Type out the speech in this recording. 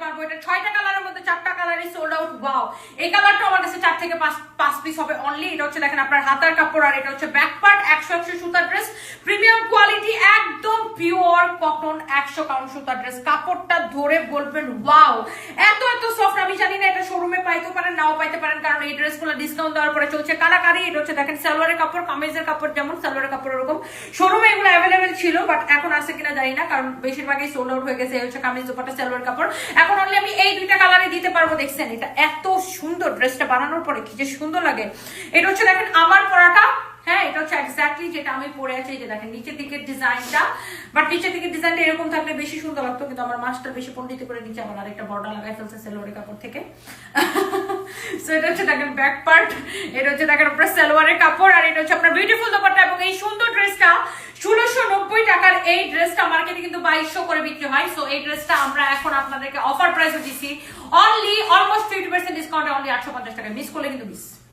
পারব। এটা ছয়টা কালারের মধ্যে চারটা কালারই সোল্ড আউট বাও এই কালারটা আমার কাছে চার থেকে পাঁচ পাঁচ পিস হবে অনলি এটা হচ্ছে দেখেন আপনার হাতার কাপড় আর এটা হচ্ছে ব্যাক পার্ট একশো একশো সুতার ড্রেস প্রিমিয়াম কোয়ালিটি একদম পিওর কটন একশো কাউন্ট সুতার ড্রেস কাপড়টা ধরে বলবেন ওয়াও এত এত সফট আমি জানি না এটা পাইতে পারেন, নাও পাইতে পারেন, কারণ এই ড্রেসগুলো ডিসকাউন্ট দেওয়ার পরে চলছে কালাকারি, এটা হচ্ছে দেখেন সালোয়ারের কাপড়, কামিজের কাপড় যেমন, সালোয়ারের কাপড় এরকম শোরুমে এগুলো অ্যাভেলেবেল ছিল বাট এখন আছে কিনা জানি না, কারণ বেশিরভাগই সোল্ড আউট হয়ে গেছে হচ্ছে কামিজ দুপাটা, সালোয়ার কাপড়। এখন অনলি আমি এই দুইটা কালারে দিতে পারব, দেখছেন? এটা এত সুন্দর ড্রেসটা বানানোর পরে কি যে সুন্দর লাগে। এটা হচ্ছে দেখেন আমার পরাটা হ্যাঁ এটা হচ্ছে এক্স্যাক্টলি যেটা আমি পরে আছি, এই যে দেখেন নিচের দিকের ডিজাইনটা। বাট নিচের দিকের ডিজাইনটা এরকম থাকলে বেশি সুন্দর লাগতো, কিন্তু আমার মাস্টার বেশি পণ্ডিত করে নিচে আমার আরেকটা বর্ডার লাগাই ফেলছে সেলোয়ারের কাপড় থেকে। এই সুন্দর ড্রেসটা ষোলোশো নব্বই টাকার এই ড্রেসটা মার্কেটে কিন্তু বাইশশো করে বিক্রি হয়। সো এই ড্রেসটা আমরা এখন আপনাদেরকে অফার প্রাইসে দিচ্ছি অনলি অলমোস্ট ফিফটি পার্সেন্ট ডিসকাউন্টে অনলি আটশো পঞ্চাশ টাকা মিস করলে কিন্তু মিস